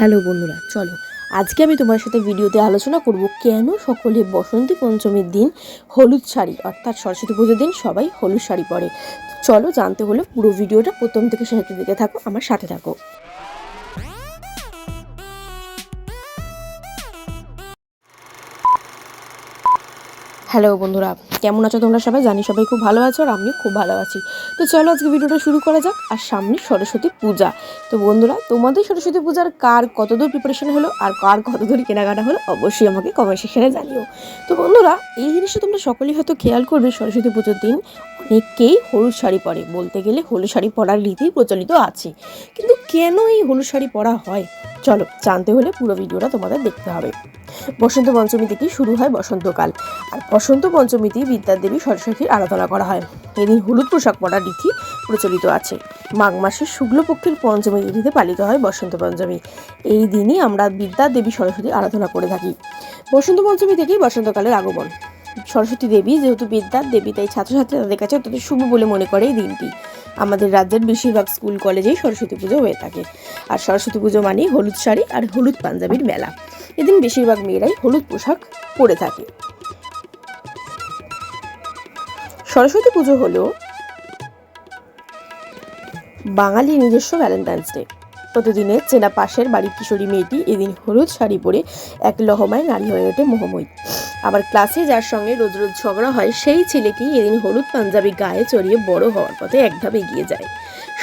Hello বন্ধুরা, চলো। আজকে আমি তোমার সাথে ভিডিওতে আলোচনা করব কেন সকলে বসন্তী পঞ্চমীর দিন হলুদ শাড়ি, অর্থাৎ সরস্বতী পুজোর দিন সবাই হলুদ শাড়ি পরে। চলো জানতে হলে পুরো ভিডিওটা প্রথম থেকে শেষ দিকে থাকো, আমার সাথে থাকো। হ্যালো বন্ধুরা, কেমন আছো তোমরা সবাই? জানি সবাই খুব ভালো আছো আর আমিও খুব ভালো আছি। তো চলো আজকে ভিডিওটা শুরু করা যাক। আর সামনে সরস্বতী পূজা। তো বন্ধুরা, তোমাদের সরস্বতী পূজার কার কতদূর প্রিপারেশন হলো আর কার কতদূর কেনাকাটা হলো অবশ্যই আমাকে কমেন্ট সেকশনে জানিও। তো বন্ধুরা, এই জিনিসটা তোমরা সকলেই হয়তো খেয়াল করবে সরস্বতী পুজোর দিন। অনেকেই হলুদ শাড়ি পরে? বলতে গেলে হলুদ শাড়ি পরার রীতি প্রচলিত আছে। কিন্তু কেন এই হলুদ শাড়ি পরা হয়? চলো, জানতে হলে পুরো ভিডিওটা তোমাদের দেখতে হবে। বসন্ত পঞ্চমী থেকেই শুরু হয় বসন্তকাল। আর বসন্ত পঞ্চমীতেই বিদ্যার দেবী সরস্বতীর আরাধনা করা হয়। এদিন হলুদ পোশাক পরার রীতি প্রচলিত আছে। মাঘ মাসের শুক্লপক্ষের পঞ্চমী তিথিতে পালিত হয় বসন্ত পঞ্চমী। এই দিনই আমরা বিদ্যা দেবী সরস্বতীর আরাধনা করে থাকি। বসন্ত পঞ্চমী থেকেই বসন্তকালের আগমন। সরস্বতী দেবী যেহেতু বিদ্যার দেবী, তাই ছাত্রছাত্রী তাদের কাছে অত্যন্ত শুভ বলে মনে করে এই দিনটি। আমাদের রাজ্যের বেশিরভাগ স্কুল, কলেজেই সরস্বতী পুজো হয়ে থাকে। আর সরস্বতী পুজো মানেই হলুদ শাড়ি আর হলুদ পাঞ্জাবির মেলা। এদিন বেশিরভাগ মেয়েরাই হলুদ পোশাক পরে থাকে। সরস্বতী পুজো হলো বাঙালি নিজস্ব ভ্যালেন্টাইন্স ডে। প্রতিদিনের চেনা পাশের বাড়ির কিশোরী মেয়েটি এদিন হলুদ শাড়ি পরে এক লহমায় নারী হয়ে ওঠে মোহময়ী। আবার ক্লাসে যার সঙ্গে রোজ রোজ ঝগড়া হয়, সেই ছেলেটি এদিন হলুদ পাঞ্জাবি গায়ে চড়িয়ে বড় হওয়ার পথে এক ধাপ এগিয়ে যায়।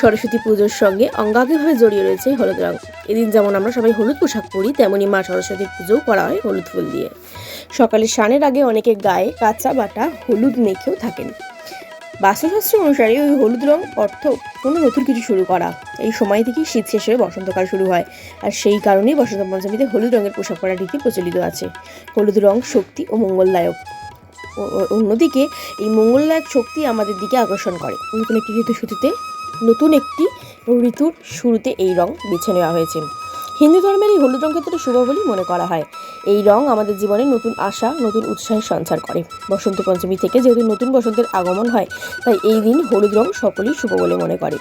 সরস্বতী পুজোর সঙ্গে অঙ্গাঙ্গিভাবে জড়িয়ে রয়েছে হলুদ রঙ এদিন যেমন আমরা সবাই হলুদ পোশাক পরি তেমনই মা সরস্বতী পুজোও করা হয় হলুদ ফুল দিয়ে। সকালে স্নানের আগে অনেকে গায়ে কাঁচা বাটা, হলুদ মেখেও থাকেন। বাস্তুশাস্ত্র অনুসারে ওই হলুদ রং অর্থ কোনো নতুন কিছু শুরু করা। এই সময় থেকেই শীত শেষ হয়ে বসন্তকাল শুরু হয়, আর সেই কারণেই বসন্ত পঞ্চমীতে হলুদ রঙের পোশাক পরার রীতি প্রচলিত আছে। হলুদ রং শক্তি ও মঙ্গলদায়ক। অন্যদিকে এই মঙ্গলদায়ক শক্তি আমাদের দিকে আকর্ষণ করে। নতুন একটি ঋতু শুরুতে নতুন একটি ঋতুর শুরুতে এই রং বেছে নেওয়া হয়েছে। হিন্দু ধর্মের এই হলুদ রং ক্ষেত্রে শুভ বলেই মনে করা হয়। এই রং আমাদের জীবনে নতুন আশা, নতুন উৎসাহের সঞ্চার করে। বসন্ত পঞ্চমী থেকে যেহেতু নতুন বসন্তের আগমন হয়, তাই এই দিন হলুদ রং সকলেই শুভ বলে মনে করে।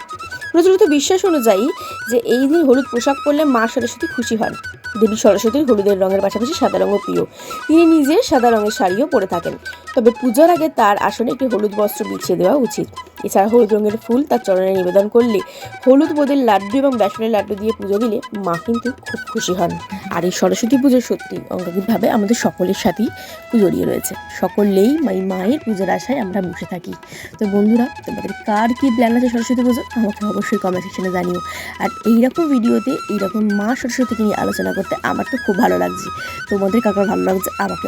প্রচলিত বিশ্বাস অনুযায়ী যে এই দিন হলুদ পোশাক পরলে মা সরস্বতী খুশি হন। দেবী সরস্বতীর হলুদের রঙের পাশাপাশি সাদা রঙও প্রিয়। তিনি নিজে সাদা রঙের শাড়িও পরে থাকেন। তবে পূজার আগে তার আসনে একটি হলুদ বস্ত্র বিছিয়ে দেওয়া উচিত। এছাড়া হলুদ রঙের ফুল তার চরণে নিবেদন করলে হলুদ বোধের লাড্ডু এবং বেসনের লাড্ডু দিয়ে পুজো দিলে মা কিন্তু খুব খুশি হন। আর এই সরস্বতী পুজো সত্যি অঙ্গাঙ্গিকভাবে আমাদের সকলের সাথেই জড়িয়ে রয়েছে। সকলেই এই মায়ের পুজোর আশায় আমরা বসে থাকি। তো বন্ধুরা, তোমাদের কার কি প্ল্যান আছে সরস্বতী পুজো? আমাকে অবশ্যই কমেন্ট সেকশনে জানিও। আর এইরকম ভিডিওতে এইরকম মা সরস্বতীকে নিয়ে আলোচনা করতে আমার তো খুব ভালো লাগছে। তোমাদের কাকার ভালো লাগছে আমাকে